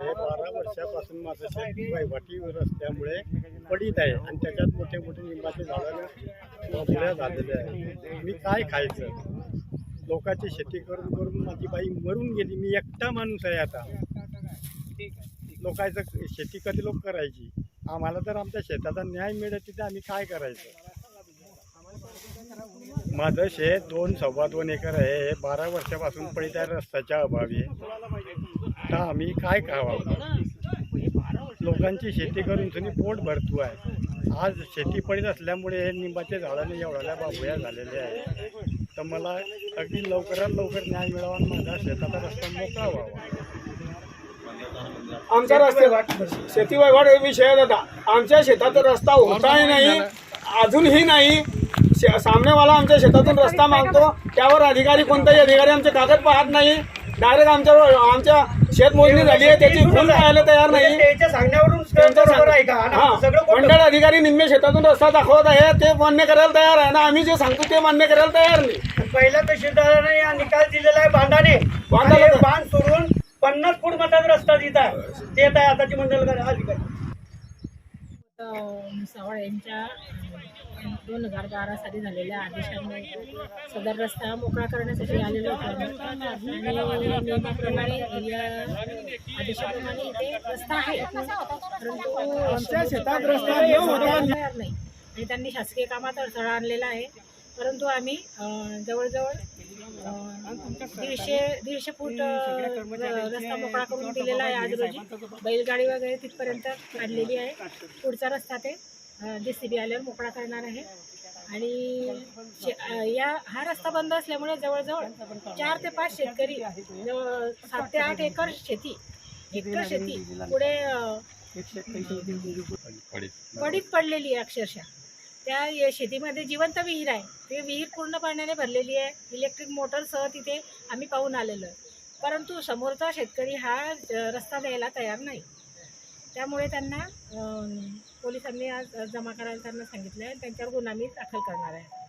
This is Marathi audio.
हे बारा वर्षापासून माझं शेत वाटी रस्त्यामुळे पडीत आहे आणि त्याच्यात मोठे मोठे लिंबाचे झाडं झालेले आहे मी काय खायचं? लोकांची शेती करून करून माझी बाई मरून गेली. मी एकटा माणूस आहे आता. लोकांचं शेती कधी लोक करायची? आम्हाला तर आमच्या शेताचा न्याय मिळत तिथे आम्ही काय करायचं? माझं शेत दोन सव्वा दोन एकर आहे. हे बारा वर्षापासून पडीत आहे रस्त्याच्या अभावी. तर आम्ही काय खावा लोकांची शेती करून तुम्ही पोट भरतो आहे आज शेती पडीत असल्यामुळे हे निंबाच्या झाडाने एवढ्या बाबुया झालेल्या आहेत. तर मला अगदी लवकरात लवकर न्याय मिळावा माझा शेताचा रस्ता मोकळा व्हावा. आमचा रस्ता शेती वैवाड हे विषय आहे आमच्या शेतात रस्ता होताही नाही अजूनही नाही. शे- सामनेवाला आमच्या शेतातून रस्ता मागतो. त्यावर अधिकारी कोणताही अधिकारी आमचे कागद पाहत नाही. डायरेक्ट आमच्या आमच्या शेतमोजणी झाली आहे त्याची खून पाहायला तयार नाही. त्याच्या सांगण्यावरून त्यांचं बरोबर आहे का? आणि सगळं खोटं. मंडळ अधिकारी निम्मे शेतातून रस्ता दाखवत आहे ते मान्य करायला तयार आहे. ना आम्ही जे सांगतो ते मान्य करायला तयार नाही. पहिल्या तहसीलदाराने हा निकाल दिलेला आहे बांधाने. बांधाला- आणि बांध सोडून पन्नास फूट मतात रस्ता देत आहे. देत आहे आताची मंडळ अधिकारी सावळ यांच्या दोन हजार बारा साली झालेल्या आदेशामुळे सदर रस्ता मोकळा करण्यासाठी आलेलो होतो. आणि नियमाप्रमाणे या आदेशाप्रमाणे इथे रस्ता आहे. परंतु आमच्या शेतात रस्ता नाही. आणि त्यांनी शासकीय कामात अडथळा आणलेला आहे. परंतु आम्ही जवळजवळ दीडशे दीडशे फूट रस्ता मोकळा करून दिलेला आहे आज रोजी. बैलगाडी वगैरे तिथपर्यंत काढलेली आहे. पुढचा रस्ता ते जे सी बी आल्यावर मोकळा करणार आहे. आणि या हा रस्ता बंद असल्यामुळे जवळजवळ चार ते पाच शेतकरी सात ते आठ एकर शेती हेक्टर शेती पुढे पडीत पडलेली आहे अक्षरशः. त्या शेतीमध्ये जिवंत विहीर आहे. ते विहीर पूर्ण पाण्याने भरलेली आहे. इलेक्ट्रिक मोटरसह तिथे आम्ही पाहून आलेलो आहे. परंतु समोरचा शेतकरी हा रस्ता द्यायला तयार नाही. त्यामुळे त्यांना पोलिसांनी आज जमा करायला त्यांना सांगितलं आहे त्यांच्यावर गुन्हा मी दाखल करणार आहे.